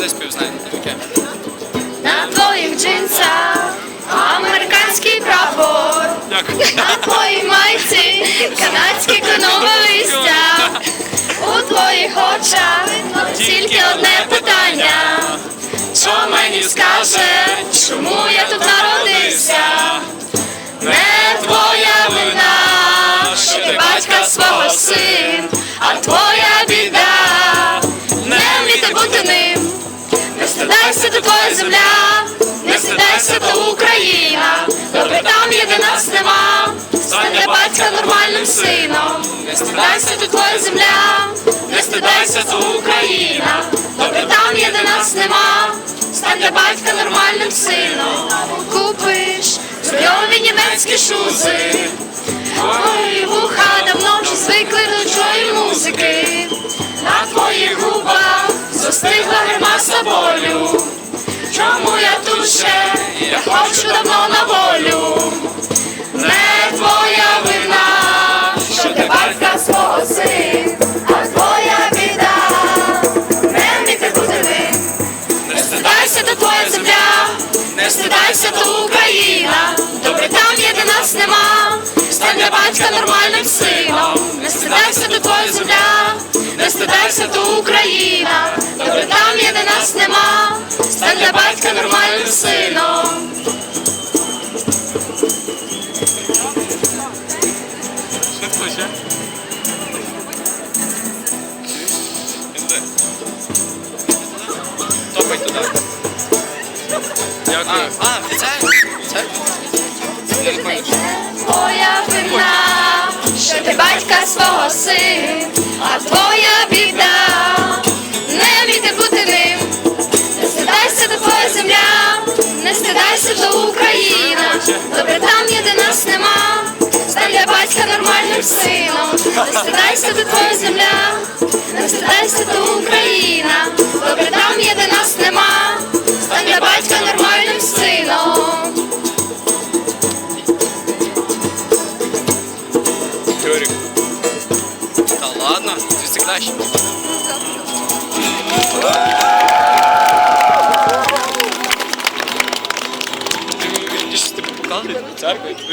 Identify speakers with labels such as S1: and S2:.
S1: десь півзнання таке.
S2: На твоїх джинсах американський прапор, на твоїй майці канадське кленове листя. У твоїх очах тільки одне питання. Що мені скаже, чому я тут народився? Не твоя вина, що ти батька свого син, земля, не стидайся, то Україна. Добре там єди нас нема. Стань для батька нормальним сином. Не стидайся, то твоя земля, не стидайся, то Україна. Добре там єди нас нема. Стань для батька нормальним сином. Купиш зльові німецькі шузи. Твої вуха давно вже звикли до чої музики. На твоїх губах застигла гримаса болю. Для нормальним сином. Не стидайся, то твоя земля, не стидайся, то Україна. Добре там є, де нас нема. Стань для батька нормальним сином.
S1: Топай туди. Дякую. А, а, це? Це?
S2: Ти батька свого син, а твоя біда, не вміти бути ним. Не стидайся, до твоя земля, не стидайся, до Україна. Добре там є, нас нема. Стань для батька нормальним сином. Не стидайся, до твоя земля, не стидайся, то
S1: ладно, ти краще. Ти мені ты ти показуєш церкву,